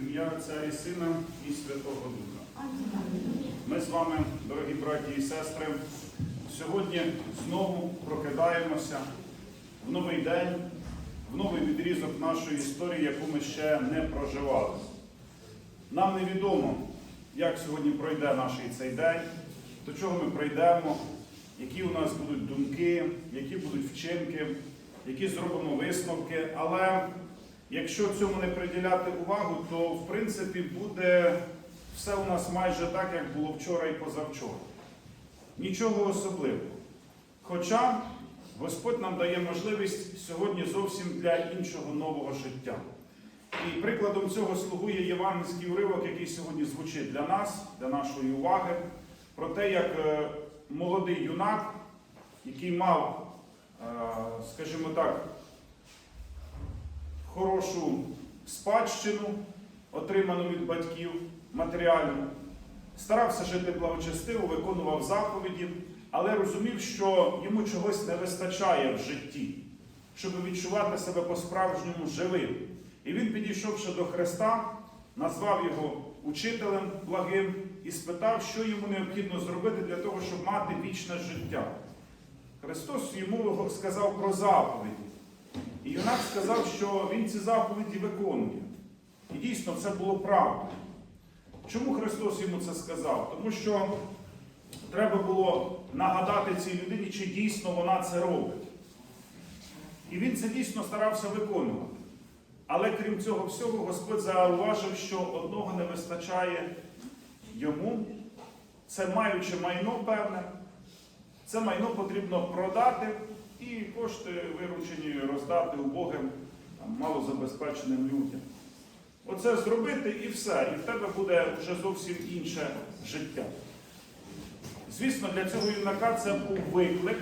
Ім'я Отця і Сина і Святого Духа. Ми з вами, дорогі браті і сестри, сьогодні знову прокидаємося в новий день, в новий відрізок нашої історії, яку ми ще не проживали. Нам невідомо, як сьогодні пройде наш цей день, до чого ми прийдемо, які у нас будуть думки, які будуть вчинки, які зробимо висновки. Але якщо цьому не приділяти увагу, то в принципі буде все у нас майже так, як було вчора і позавчора. Нічого особливого. Хоча Господь нам дає можливість сьогодні зовсім для іншого нового життя. І прикладом цього слугує євангельський уривок, який сьогодні звучить для нас, для нашої уваги, про те, як е, молодий юнак, який мав, е, скажімо так, хорошу спадщину, отриману від батьків матеріальну, старався жити благочестиво, виконував заповіді, але розумів, що йому чогось не вистачає в житті, щоб відчувати себе по-справжньому живим. І він, підійшовши до Христа, назвав його учителем благим і спитав, що йому необхідно зробити для того, щоб мати вічне життя. Христос йому сказав про заповіді. І юнак сказав, що він ці заповіді виконує. І дійсно це було правдою. Чому Христос йому це сказав? Тому що треба було нагадати цій людині, чи дійсно вона це робить. І він це дійсно старався виконувати. Але крім цього всього, Господь зауважив, що одного не вистачає йому. Це маючи майно певне, це майно потрібно продати і кошти виручені роздати убогим, малозабезпеченим людям. Оце зробити і все, і в тебе буде вже зовсім інше життя. Звісно, для цього юнака це був виклик,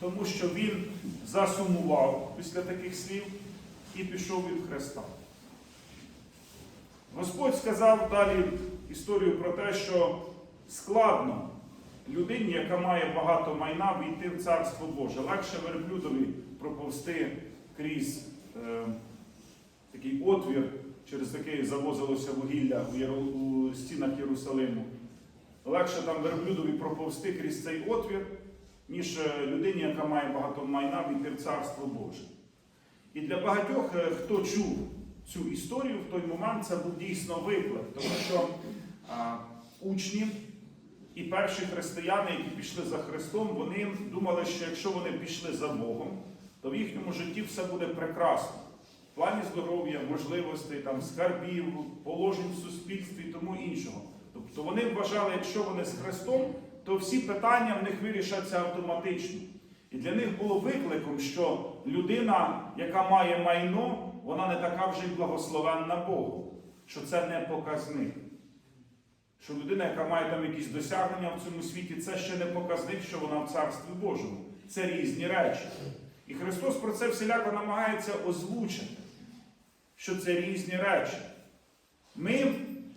тому що він засумував після таких слів і пішов від Христа. Господь сказав далі історію про те, що складно людині, яка має багато майна, війти в Царство Боже. Легше верблюдові проповсти крізь е, такий отвір, через який завозилося вугілля у, стінах Єрусалиму. Легше там верблюдові проповсти крізь цей отвір, ніж е, людині, яка має багато майна, війти в Царство Боже. І для багатьох, е, хто чув цю історію в той момент, це був дійсно виклик, тому що а, учні і перші християни, які пішли за Христом, вони думали, що якщо вони пішли за Богом, то в їхньому житті все буде прекрасно. В плані здоров'я, можливостей, там, скарбів, положень в суспільстві і тому іншого. Тобто вони вважали, якщо вони з Христом, то всі питання в них вирішаться автоматично. І для них було викликом, що людина, яка має майно, вона не така вже й благословенна Богу, що це не показник. Що людина, яка має там якісь досягнення в цьому світі, це ще не показник, що вона в Царстві Божому. Це різні речі. І Христос про це всіляко намагається озвучити, що це різні речі. Ми,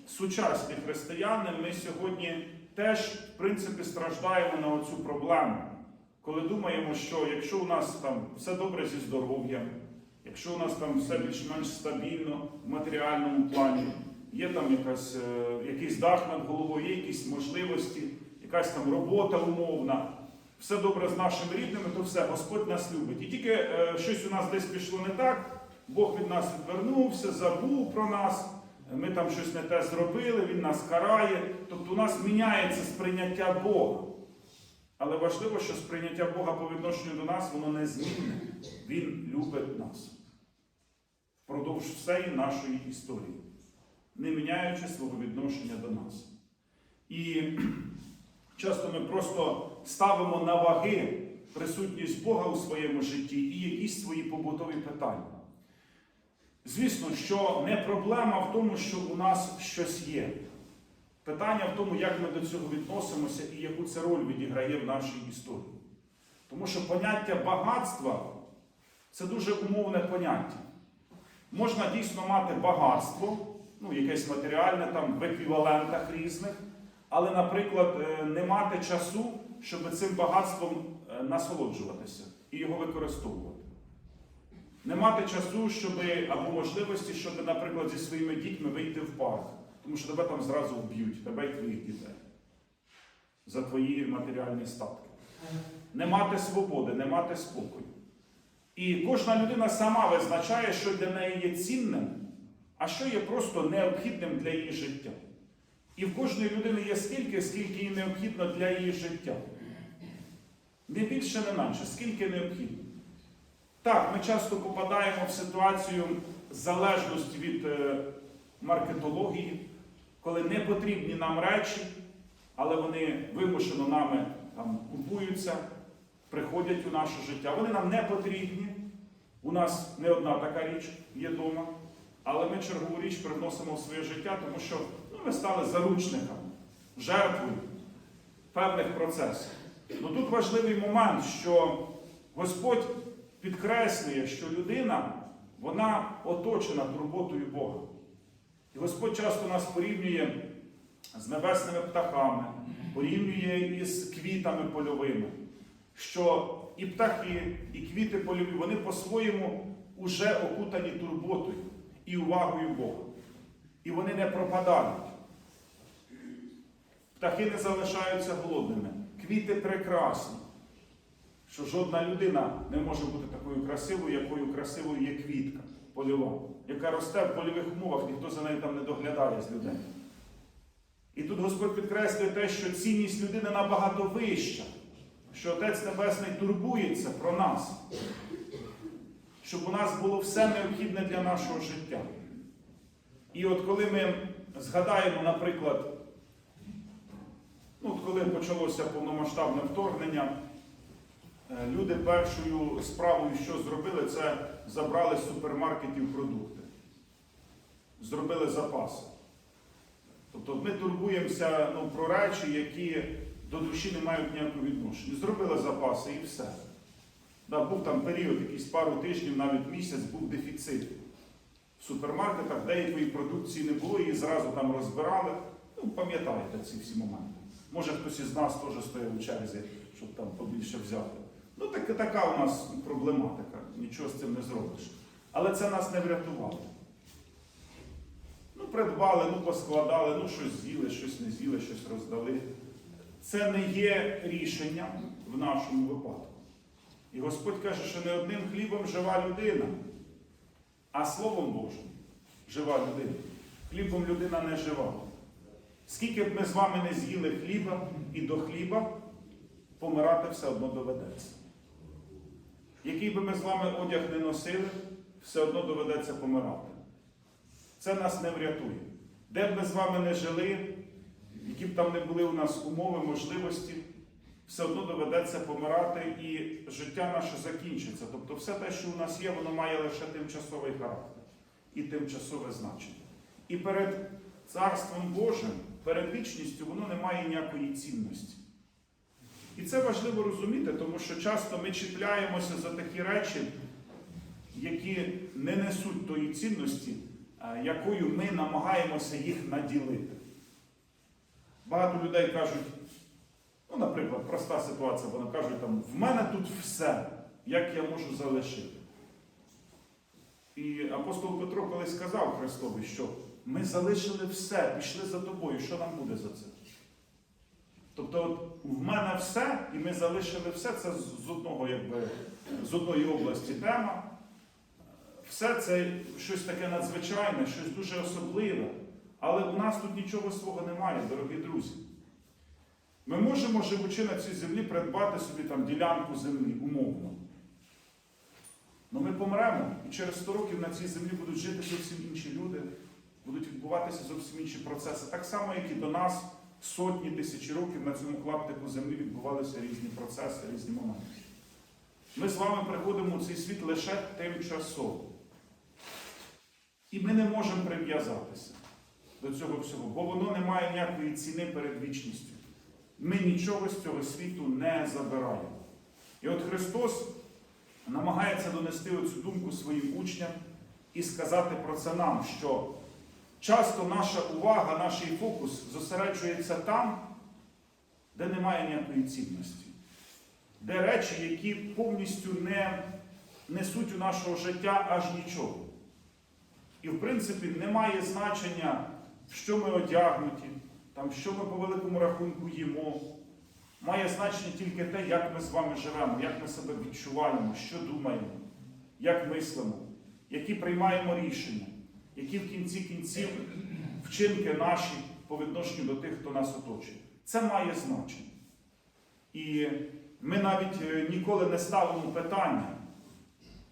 сучасні християни, ми сьогодні теж, в принципі, страждаємо на оцю проблему. Коли думаємо, що якщо у нас там все добре зі здоров'ям, якщо у нас там все більш-менш стабільно в матеріальному плані, є там якась, е, якийсь дах над головою, є якісь можливості, якась там робота умовна, все добре з нашими рідними, то все, Господь нас любить. І тільки е, щось у нас десь пішло не так, Бог від нас відвернувся, забув про нас, ми там щось не те зробили, Він нас карає. Тобто у нас міняється сприйняття Бога. Але важливо, що сприйняття Бога по відношенню до нас, воно не змінне. Він любить нас впродовж всієї нашої історії, не міняючи свого відношення до нас. І часто ми просто ставимо на ваги присутність Бога у своєму житті і якісь свої побутові питання. Звісно, що не проблема в тому, що у нас щось є. Питання в тому, як ми до цього відносимося і яку це роль відіграє в нашій історії. Тому що поняття багатства це дуже умовне поняття. Можна дійсно мати багатство, ну, якесь матеріальне там в еквівалентах різних, але, наприклад, е, не мати часу, щоб цим багатством е, насолоджуватися і його використовувати. Не мати часу, щоб, або можливості, щоб, наприклад, зі своїми дітьми вийти в парк. Тому що тебе там зразу вб'ють, тебе і твоїх дітей. За твої матеріальні статки. Не мати свободи, не мати спокою. І кожна людина сама визначає, що для неї є цінним, а що є просто необхідним для її життя. І в кожної людини є стільки, скільки їй необхідно для її життя. Не більше, не менше, скільки необхідно. Так, ми часто попадаємо в ситуацію залежності від е, маркетології, коли не потрібні нам речі, але вони вимушено нами там, купуються, приходять у наше життя. Вони нам не потрібні. У нас не одна така річ є вдома, але ми чергову річ приносимо в своє життя, тому що ну, ми стали заручниками, жертвою певних процесів. Ну тут важливий момент, що Господь підкреслює, що людина вона оточена турботою Бога. І Господь часто нас порівнює з небесними птахами, порівнює із квітами польовими, що і птахи, і квіти польові, вони по-своєму уже окутані турботою і увагою Бога. І вони не пропадають. Птахи не залишаються голодними. Квіти прекрасні. Що жодна людина не може бути такою красивою, якою красивою є квітка польова, яка росте в польових умовах, ніхто за нею там не доглядає з людей. І тут Господь підкреслює те, що цінність людини набагато вища, що Отець Небесний турбується про нас, щоб у нас було все необхідне для нашого життя. І от коли ми згадаємо, наприклад, ну, коли почалося повномасштабне вторгнення, е, люди першою справою, що зробили, це забрали з супермаркетів продукти, зробили запаси. Тобто ми турбуємося ну, про речі, які до душі не мають ніякого відношення. Зробили запаси і все. Да, був там період, якийсь пару тижнів, навіть місяць, був дефіцит. В супермаркетах деякої продукції не було, її зразу там розбирали. Ну, пам'ятаєте ці всі моменти. Може хтось із нас теж стояв у черзі, щоб там побільше взяти. Ну, так, така у нас проблематика, нічого з цим не зробиш. Але це нас не врятувало. Ну, придбали, ну поскладали, ну щось з'їли, щось не з'їли, щось роздали. Це не є рішенням в нашому випадку. І Господь каже, що не одним хлібом жива людина, а Словом Божим жива людина. Хлібом людина не жива. Скільки б ми з вами не з'їли хліба і до хліба, помирати все одно доведеться. Який би ми з вами одяг не носили, все одно доведеться помирати. Це нас не врятує. Де б ми з вами не жили, які б там не були у нас умови, можливості, все одно доведеться помирати і життя наше закінчиться. Тобто все те, що у нас є, воно має лише тимчасовий характер і тимчасове значення. І перед Царством Божим, перед вічністю, воно не має ніякої цінності. І це важливо розуміти, тому що часто ми чіпляємося за такі речі, які не несуть тої цінності, е, якою ми намагаємося їх наділити. Багато людей кажуть, ну, наприклад, проста ситуація, вони кажуть, там, в мене тут все, як я можу залишити. І апостол Петро колись сказав Христові, що ми залишили все, пішли за тобою, що нам буде за це? Тобто, от, в мене все, і ми залишили все, це з одного, якби, з одної області тема. Все це щось таке надзвичайне, щось дуже особливе. Але у нас тут нічого свого немає, дорогі друзі. Ми можемо, живучи на цій землі, придбати собі там ділянку землі, умовно. Але ми помремо, і через 100 років на цій землі будуть жити зовсім інші люди, будуть відбуватися зовсім інші процеси. Так само, як і до нас сотні тисячі років на цьому клаптику землі відбувалися різні процеси, різні моменти. Ми з вами приходимо у цей світ лише тимчасово. І ми не можемо прив'язатися до цього всього, бо воно не має ніякої ціни перед вічністю. Ми нічого з цього світу не забираємо. І от Христос намагається донести оцю думку своїм учням і сказати про це нам, що часто наша увага, наш фокус зосереджується там, де немає ніякої цінності, де речі, які повністю не несуть у нашого життя аж нічого. І, в принципі, немає значення, в що ми одягнуті, там, що ми по великому рахунку їмо. Має значення тільки те, як ми з вами живемо, як ми себе відчуваємо, що думаємо, як мислимо, які приймаємо рішення, які в кінці кінців вчинки наші по відношенню до тих, хто нас оточує. Це має значення. І ми навіть е, ніколи не ставимо питання,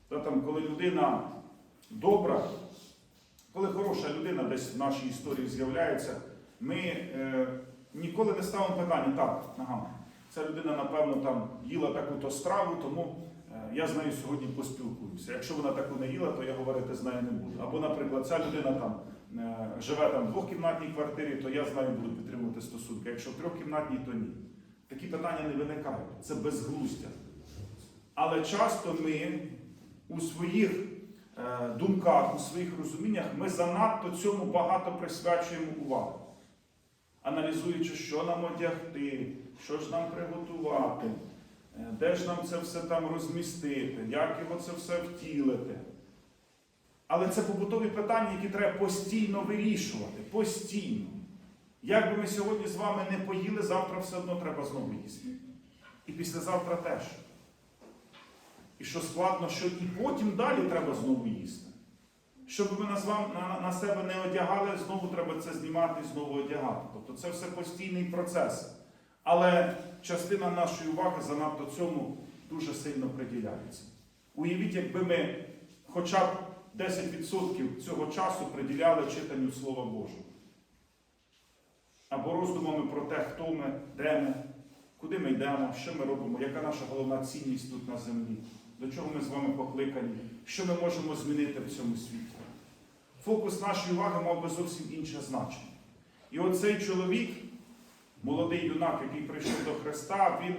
та там, коли людина добра, коли хороша людина десь в нашій історії з'являється, ми е, ніколи не ставимо питання, так, ага, ця людина, напевно, там їла таку-то страву, тому е, я з нею сьогодні поспілкуюся. Якщо вона таку не їла, то я говорити з нею не буду. Або, наприклад, ця людина там е, живе там в двохкімнатній квартирі, то я з нею буду підтримувати стосунки. Якщо в трьохкімнатній, то ні. Такі питання не виникають. Це безглуздя. Але часто ми у своїх е, думках, у своїх розуміннях, ми занадто цьому багато присвячуємо уваги. Аналізуючи, що нам одягти, що ж нам приготувати, е, де ж нам це все там розмістити, як його це все втілити. Але це побутові питання, які треба постійно вирішувати. Постійно. Як би ми сьогодні з вами не поїли, завтра все одно треба знову їсти. І післязавтра теж. І що складно, що і потім далі треба знову їсти. Щоб ми на, на, себе не одягали, знову треба це знімати і знову одягати. Тобто це все постійний процес. Але частина нашої уваги занадто цьому дуже сильно приділяється. Уявіть, якби ми хоча б 10% цього часу приділяли читанню Слова Божого. Або роздумами про те, хто ми, де ми, куди ми йдемо, що ми робимо, яка наша головна цінність тут на землі, до чого ми з вами покликані, що ми можемо змінити в цьому світі. Фокус нашої уваги мав би зовсім інше значення. І оцей чоловік, молодий юнак, який прийшов до Христа, він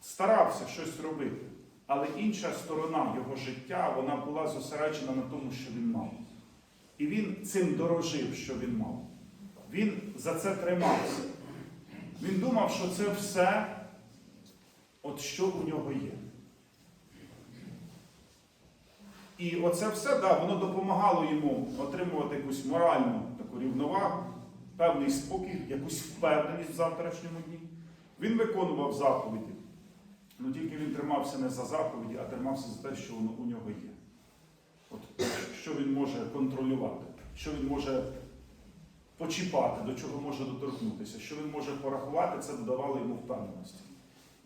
старався щось робити. Але інша сторона його життя, вона була зосереджена на тому, що він мав. І він цим дорожив, що він мав. Він за це тримався. Він думав, що це все, от що у нього є. І оце все, да, воно допомагало йому отримувати якусь моральну таку рівновагу, певний спокій, якусь впевненість в завтрашньому дні. Він виконував заповіді. Ну тільки він тримався не за заповіді, а тримався за те, що воно у нього є. От, що він може контролювати, що він може почіпати, до чого може доторкнутися, що він може порахувати, це додавало йому впевненості.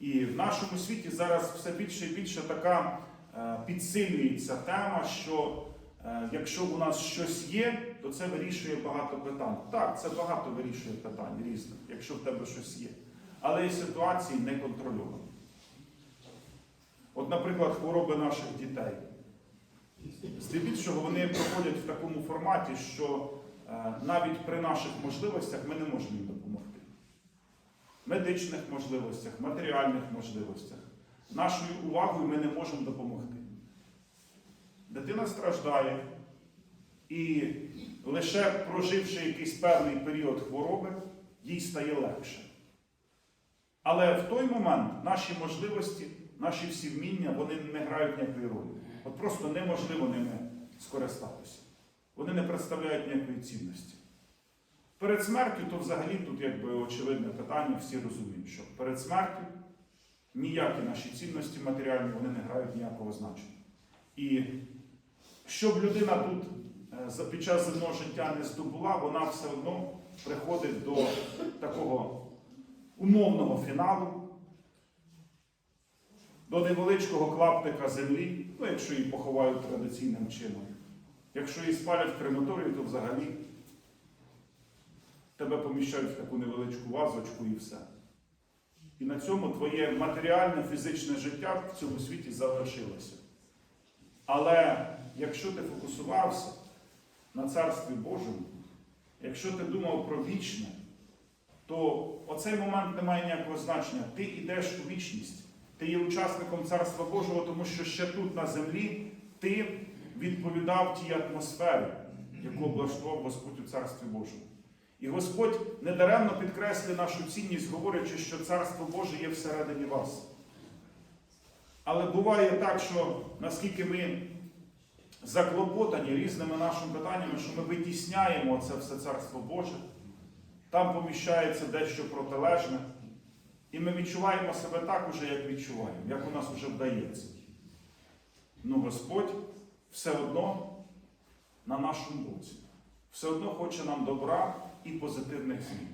І в нашому світі зараз все більше і більше така підсилюється тема, що е, якщо у нас щось є, то це вирішує багато питань. Так, це багато вирішує питань різних, якщо в тебе щось є. Але і ситуації не контрольовані. От, наприклад, хвороби наших дітей. Здебільшого вони проходять в такому форматі, що е, навіть при наших можливостях ми не можемо їм допомогти. Медичних можливостях, матеріальних можливостях. Нашою увагою ми не можемо допомогти. Дитина страждає, і лише проживши якийсь певний період хвороби, їй стає легше. Але в той момент наші можливості, наші всі вміння, вони не грають ніякої ролі. От просто неможливо ними скористатися. Вони не представляють ніякої цінності. Перед смертю, то взагалі тут якби очевидне питання, всі розуміють, що перед смертю ніякі наші цінності матеріальні вони не грають ніякого значення. І щоб людина тут е, під час земного життя не здобула, вона все одно приходить до такого умовного фіналу, до невеличкого клаптика землі, ну, якщо її поховають традиційним чином. Якщо її спалять в крематорії, то взагалі тебе поміщають в таку невеличку вазочку і все. І на цьому твоє матеріальне, фізичне життя в цьому світі завершилося. Але якщо ти фокусувався на Царстві Божому, якщо ти думав про вічне, то оцей момент не має ніякого значення. Ти йдеш у вічність. Ти є учасником Царства Божого, тому що ще тут на землі ти відповідав тій атмосфері, яку облаштував Господь у Царстві Божому. І Господь недаремно підкреслює нашу цінність, говорячи, що Царство Боже є всередині вас. Але буває так, що наскільки ми заклопотані різними нашими питаннями, що ми витісняємо це все Царство Боже, там поміщається дещо протилежне, і ми відчуваємо себе так уже, як відчуваємо, як у нас вже вдається. Ну Господь все одно на нашому боці. Все одно хоче нам добра і позитивних змін.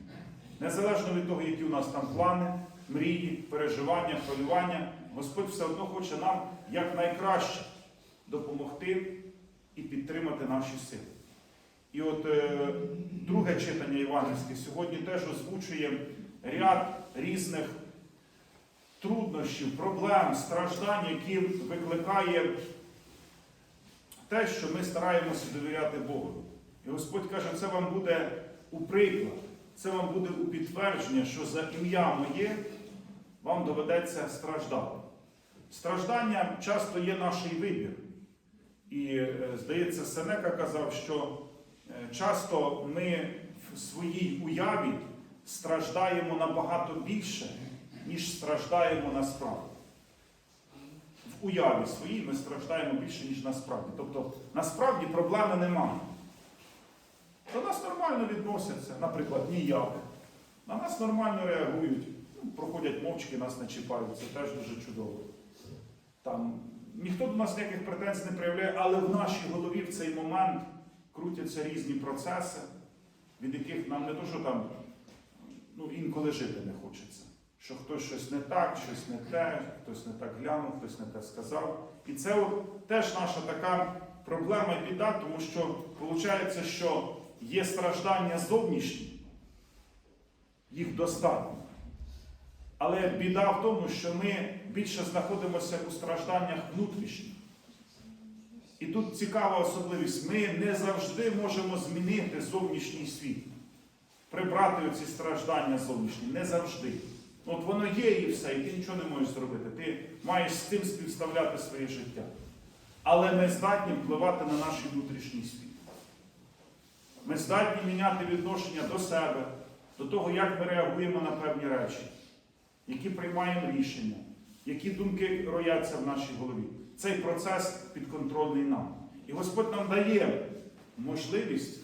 Незалежно від того, які у нас там плани, мрії, переживання, хвилювання, Господь все одно хоче нам якнайкраще допомогти і підтримати наші сили. І от е, друге читання Євангельське сьогодні теж озвучує ряд різних труднощів, проблем, страждань, які викликає те, що ми стараємося довіряти Богу. І Господь каже, це вам буде у приклад, це вам буде у підтвердження, що за ім'я моє вам доведеться страждати. Страждання часто є наш вибір. І, е, здається, Сенека казав, що е, часто ми в своїй уяві страждаємо набагато більше, ніж страждаємо насправді. В уяві своїй ми страждаємо більше, ніж насправді. Тобто, насправді проблеми немає. До нас нормально відносяться, наприклад, ніяк. На нас нормально реагують, ну, проходять мовчки, нас не чіпають, це теж дуже чудово. Там, ніхто до нас ніяких претензій не проявляє, але в нашій голові в цей момент крутяться різні процеси, від яких нам не то, що там ну, інколи жити не хочеться. Що хтось щось не так, щось не те, хтось не так глянув, хтось не те сказав. І це от теж наша така проблема і біда, тому що виходить, що є страждання зовнішні, їх достатньо. Але біда в тому, що ми більше знаходимося у стражданнях внутрішніх. І тут цікава особливість. Ми не завжди можемо змінити зовнішній світ, прибрати оці страждання зовнішні. Не завжди. От воно є і все, і ти нічого не можеш зробити. Ти маєш з цим співставляти своє життя. Але ми здатні впливати на наш внутрішній світ. Ми здатні міняти відношення до себе, до того, як ми реагуємо на певні речі, які приймаємо рішення, які думки рояться в нашій голові. Цей процес підконтрольний нам. І Господь нам дає можливість,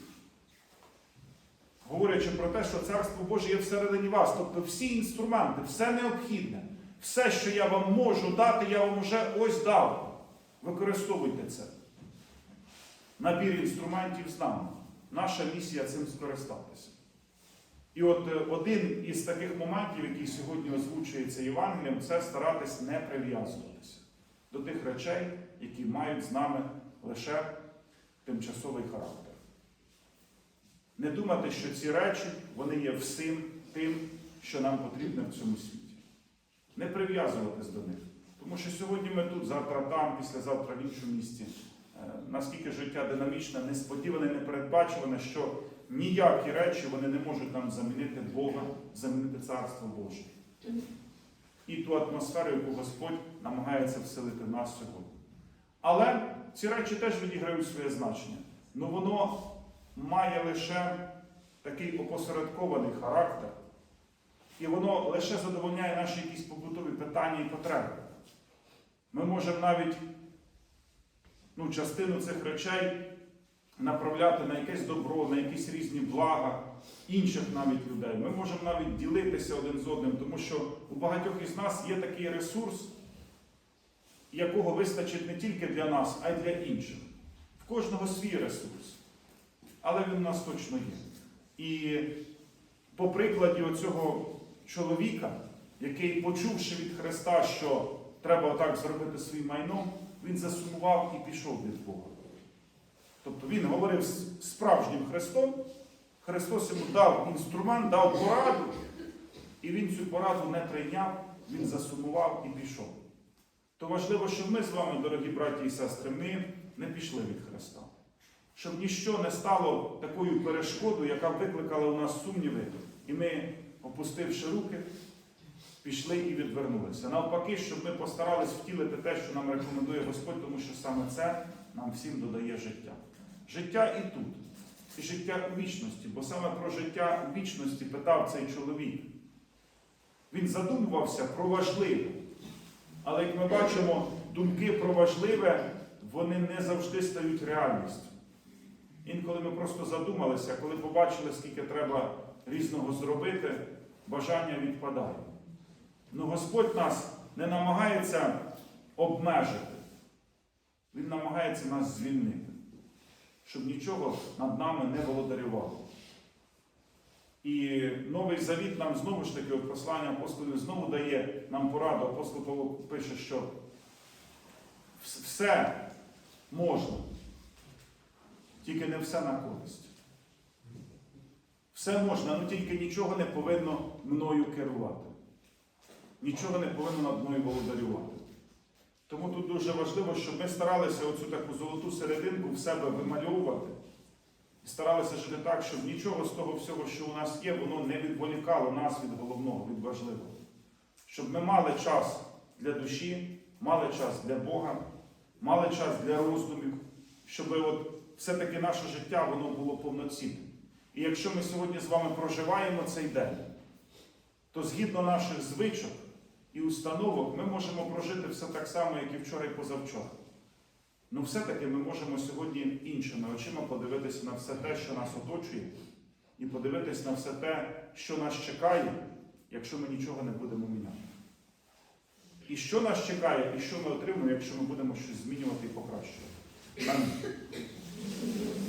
говорячи про те, що Царство Боже є всередині вас. Тобто всі інструменти, все необхідне, все, що я вам можу дати, я вам вже ось дав. Використовуйте це. Набір інструментів з нами. Наша місія цим скористатися. І от е, один із таких моментів, який сьогодні озвучується Євангелієм, це старатись не прив'язуватися до тих речей, які мають з нами лише тимчасовий характер. Не думати, що ці речі вони є всім тим, що нам потрібно в цьому світі. Не прив'язуватись до них. Тому що сьогодні ми тут, завтра там, післязавтра в іншому місті. Е, Наскільки життя динамічне, несподіване, непередбачуване, що ніякі речі вони не можуть нам замінити Бога, замінити Царство Боже. І ту атмосферу, яку Господь намагається вселити в нас сьогодні. Але ці речі теж відіграють своє значення. Ну воно має лише такий опосередкований характер, і воно лише задовольняє наші якісь побутові питання і потреби. Ми можемо навіть ну, частину цих речей направляти на якесь добро, на якісь різні блага інших навіть людей. Ми можемо навіть ділитися один з одним, тому що у багатьох із нас є такий ресурс, якого вистачить не тільки для нас, а й для інших. В кожного свій ресурс. Але він у нас точно є. І по прикладі оцього чоловіка, який, почувши від Христа, що треба отак зробити своїм майном, він засумував і пішов від Бога. Тобто він говорив з справжнім Христом, Христос йому дав інструмент, дав пораду, і він цю пораду не прийняв, він засумував і пішов. То важливо, щоб ми з вами, дорогі браті і сестри, ми не пішли від Христа. Щоб ніщо не стало такою перешкодою, яка викликала у нас сумніви, і ми, опустивши руки, пішли і відвернулися. Навпаки, щоб ми постарались втілити те, що нам рекомендує Господь, тому що саме це нам всім додає життя. Життя і тут, і життя у вічності, бо саме про життя у вічності питав цей чоловік. Він задумувався про важливе. Але як ми бачимо, думки про важливе, вони не завжди стають реальністю. Інколи ми просто задумалися, коли побачили, скільки треба різного зробити, бажання відпадає. Ну Господь нас не намагається обмежити. Він намагається нас звільнити, щоб нічого над нами не володарювало. І Новий Завіт нам знову ж таки, послання апостолів знову дає нам пораду. Апостол Павло пише, що все можна, тільки не все на користь. Все можна, але тільки нічого не повинно мною керувати. Нічого не повинно над мною володарювати. Тому тут дуже важливо, щоб ми старалися оцю таку золоту серединку в себе вимальовувати. І старалися жити так, щоб нічого з того всього, що у нас є, воно не відволікало нас від головного, від важливого. Щоб ми мали час для душі, мали час для Бога, мали час для роздумів, щоб от все-таки наше життя воно було повноцінним. І якщо ми сьогодні з вами проживаємо цей день, то згідно наших звичок і установок ми можемо прожити все так само, як і вчора і позавчора. Ну, все-таки ми можемо сьогодні іншими очима подивитися на все те, що нас оточує, і подивитися на все те, що нас чекає, якщо ми нічого не будемо міняти. І що нас чекає, і що ми отримаємо, якщо ми будемо щось змінювати і покращувати. Амінь.